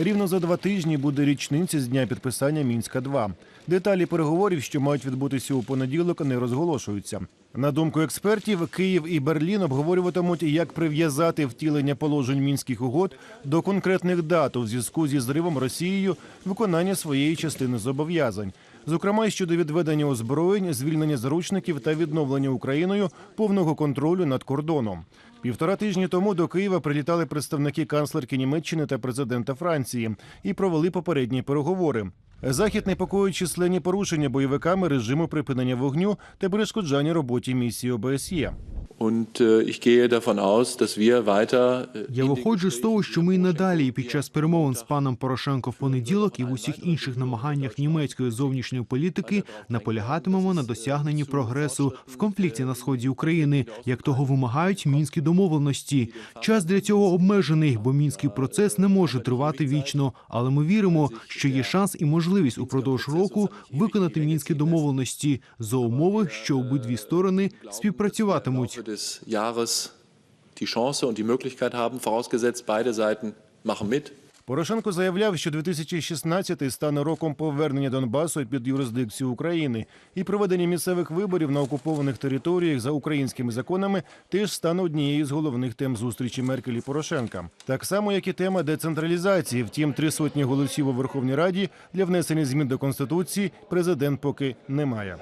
Рівно за два тижні буде річниця з дня підписання Мінська 2 Деталі переговорів, що мають відбутися у понеділок, не розголошуються. На думку експертів, Київ і Берлін обговорюватимуть, як прив'язати втілення положень мінських угод до конкретних дат у зв'язку зі зривом Росією виконання своєї частини зобов'язань, зокрема щодо відведення озброєнь, звільнення заручників та відновлення Україною повного контролю над кордоном. Півтора тижні тому до Києва прилітали представники канцлерки Німеччини та президента Франції і провели попередні переговори. Захід непокоїть численні порушення бойовиками режиму припинення вогню та перешкоджання роботі місії ОБСЄ. Äh, äh, Я виходжу з того, що ми й надалі і під час перемовин з паном Порошенко в понеділок і в усіх інших намаганнях німецької зовнішньої політики наполягатимемо на досягненні прогресу в конфлікті на сході України, як того вимагають мінські домовленості. Час для цього обмежений, бо мінський процес не може тривати вічно. Але ми віримо, що є шанс і можливість упродовж року виконати мінські домовленості за умови, що обидві сторони співпрацюватимуть. Des Jahres die Chance und die Möglichkeit haben, vorausgesetzt beide Seiten machen mit. Порошенко заявляв, що 2016 стане роком повернення Донбасу під юрисдикцію України, і проведення місцевих виборів на окупованих територіях за українськими законами теж стане однією з головних тем зустрічі Меркель і Порошенка. Так само, як і тема децентралізації. Втім, три сотні голосів у Верховній Раді для внесення змін до конституції президент поки не має.